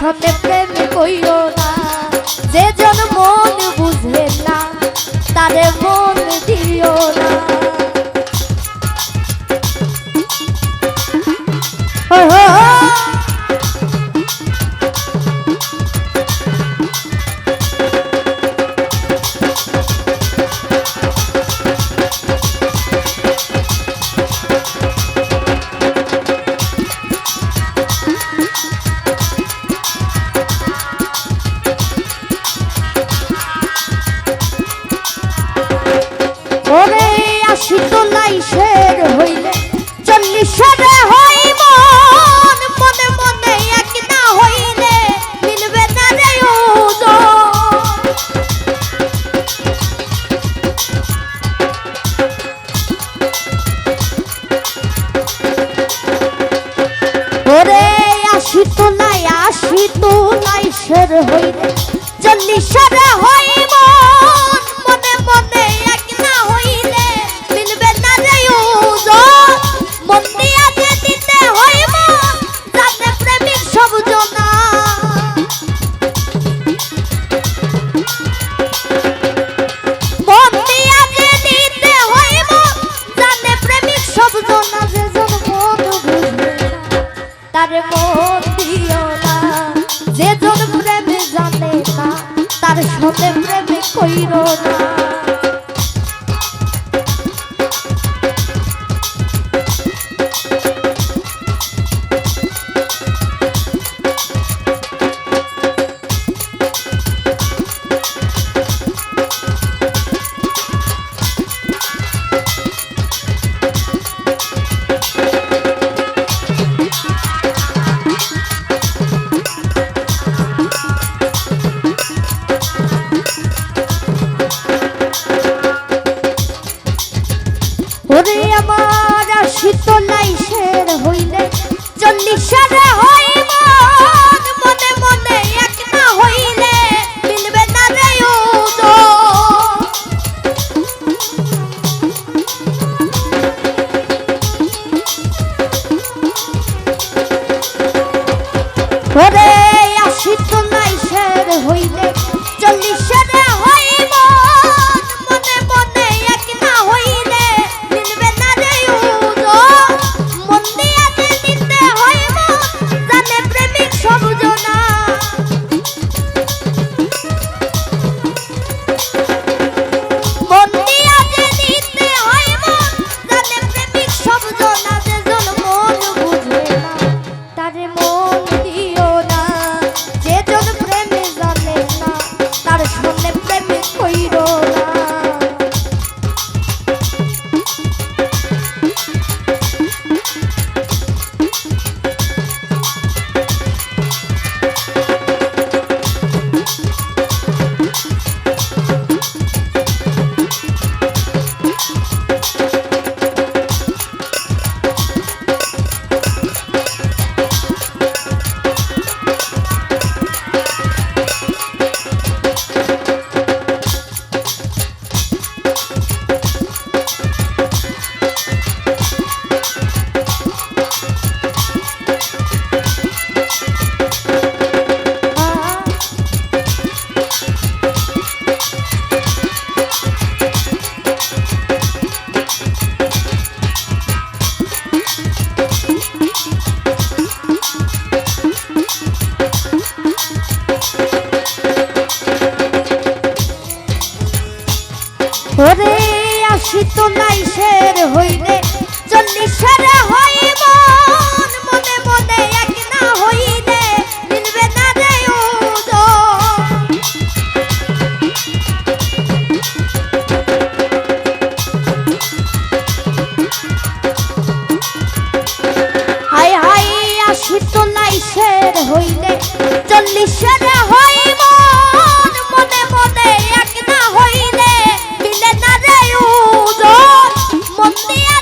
সাথে প্রেম কইও না। যে জন মন বুঝে না তারে আশি তোলাই শের হইলে। চল্লিশের হই মন মনে মনে এক না শের চল্লিশের সব জনা যে জন তার না। যে জন না তার সাথে প্রেমে কইরো না। হইলে চল্লিশের ওরে আশি তোলাই শের হইলে চল্লিশের হই মনে মনে এক না হইলে মিলবে না রে হাই হাই আশি তোলাই হইলে চল্লিশের Yeah.